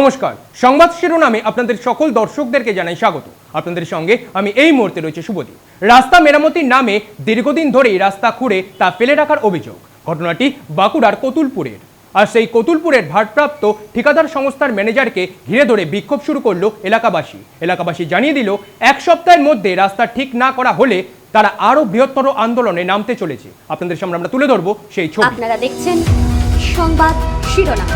নমস্কার। সংবাদ শিরোনামে আপনাদের সকল দর্শকদেরকে জানাই স্বাগত। আপনাদের সঙ্গে আমি এই মুহূর্তে রয়েছে শুভদীপ। রাস্তা মেরামতির নামে দীর্ঘদিন ধরেই রাস্তা খুঁড়ে তা ফেলে রাখার অভিযোগ। ঘটনাটি বাঁকুড়ার কতুলপুরের। আর সেই কতুলপুরের ভারপ্রাপ্ত ঠিকাদার সংস্থার ম্যানেজারকে ঘিরে ধরে বিক্ষোভ শুরু করল এলাকাবাসী। এলাকাবাসী জানিয়ে দিল, এক সপ্তাহের মধ্যে রাস্তা ঠিক না করা হলে তারা আরও বৃহত্তর আন্দোলনে নামতে চলেছে। আপনাদের সামনে আমরা তুলে ধরবো সেই ছবি। আপনারা দেখছেন সংবাদ শিরোনাম।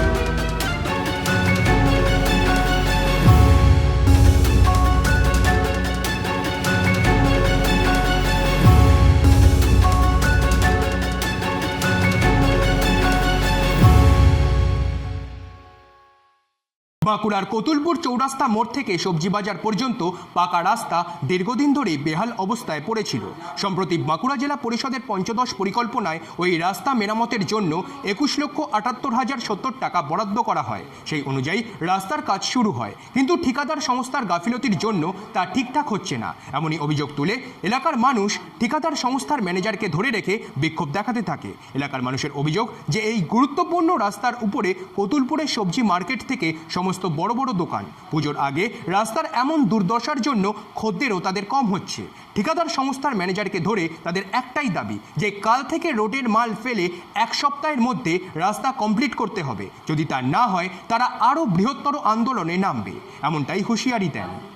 বাঁকুড়ার কতুলপুর চৌরাস্তা মোড় থেকে সবজি বাজার পর্যন্ত পাকা রাস্তা দীর্ঘদিন ধরে বেহাল অবস্থায় পড়েছিল। সম্প্রতি বাঁকুড়া জেলা পরিষদের পঞ্চদশ পরিকল্পনায় ওই রাস্তা মেরামতের জন্য একুশ লক্ষ আটাত্তর হাজার সত্তর টাকা বরাদ্দ করা হয়। সেই অনুযায়ী রাস্তার কাজ শুরু হয়, কিন্তু ঠিকাদার সংস্থার গাফিলতির জন্য তা ঠিকঠাক হচ্ছে না। এমনই অভিযোগ তুলে এলাকার মানুষ ঠিকাদার সংস্থার ম্যানেজারকে ধরে রেখে বিক্ষোভ দেখাতে থাকে। এলাকার মানুষের অভিযোগ যে এই গুরুত্বপূর্ণ রাস্তার উপরে কতুলপুরের সবজি মার্কেট থেকে সমস্ত বড় বড় দোকান। পুজোর আগে রাস্তার এমন দুর্দশার জন্য খদ্দেরও তাদের কম হচ্ছে। ঠিকাদার সংস্থার ম্যানেজারকে ধরে তাদের একটাই দাবি, যে কাল থেকে রোডের মাল ফেলে এক সপ্তাহের মধ্যে রাস্তা কমপ্লিট করতে হবে। যদি তা না হয়, তারা আরও বৃহত্তর আন্দোলনে নামবে। এমনটাই হুঁশিয়ারি দেন।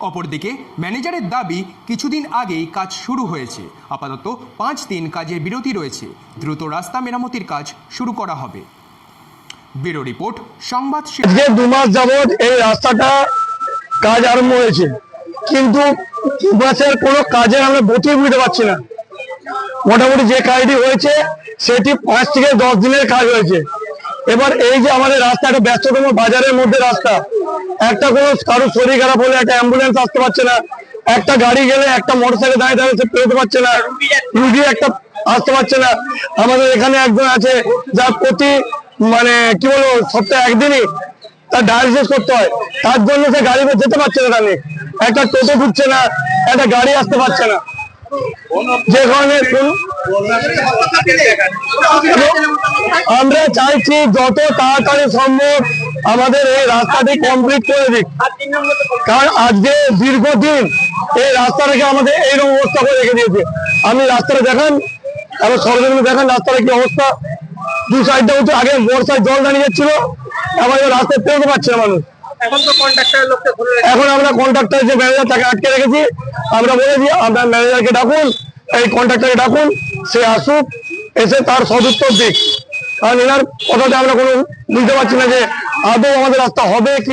অপরদিকে, ম্যানেজারের দাবি কিছুদিন আগেই কাজ শুরু হয়েছে। আপাতত পাঁচ দিন কাজের বিরতি রয়েছে। দ্রুত রাস্তা মেরামতির কাজ শুরু করা হবে। ব্যুরো রিপোর্ট, সংবাদ। আজকে দু মাস যাবৎ এই রাস্তাটা কাজ আরম্ভ হয়েছে। কিন্তু দু মাসের কোনো কাজের আমরা গতি বুঝতে পারছি না। মোটামুটি যে কাজটি হয়েছে, সেটি পাঁচ থেকে দশ দিনের কাজ হয়েছে। এবার এই যে আমাদের রাস্তা, একটা ব্যস্ততম বাজারের মধ্যে রাস্তা। একটা কোনো কারও শরীর খারাপ হলে একটা অ্যাম্বুলেন্স আসতে পারছে না। একটা গাড়ি গেলে একটা মোটর সাইকেল দাঁড়িয়ে দাঁড়িয়ে সে পেরোতে পারছে না। রুগী একটা আসতে পারছে না। আমাদের এখানে একজন আছে, যার প্রতি মানে কি বলব, সপ্তাহে একদিনই তার ডায়ালিসিস করতে হয়। তার জন্য সে গাড়ি করে যেতে পারছে না তাহলে একটা টোটো ঢুকছে না, একটা গাড়ি আসতে পারছে না। যে কারণে আমরা চাইছি যত তাড়াতাড়ি সম্ভব আমাদের এই রাস্তাটি কমপ্লিট করে দিক। কারণ আজকে দীর্ঘদিন এই রাস্তাটাকে আমাদের এইরকম অবস্থা করে রেখে দিয়েছে। আমি রাস্তাটা দেখান আবার সরজমিনে দেখান রাস্তাটা কি অবস্থা। দু সাইডটা উঠে আগে বর্ষায় জল দাঁড়িয়ে যাচ্ছিল আবার এবার রাস্তায় পেরোতে পারছে না মানুষ। এখন আমরা কন্ট্রাক্টর যে ম্যানেজার তাকে আটকে রেখেছি আমরা বলেছি আপনার ম্যানেজারকে ডাকুন এই কন্ট্রাক্টরকে ডাকুন সে আসুক এসে তার সদুত্তর দিক। কারণ এনার কথাতে আমরা কোনো বুঝতে পারছি না যে আদৌ আমাদের রাস্তা হবে কি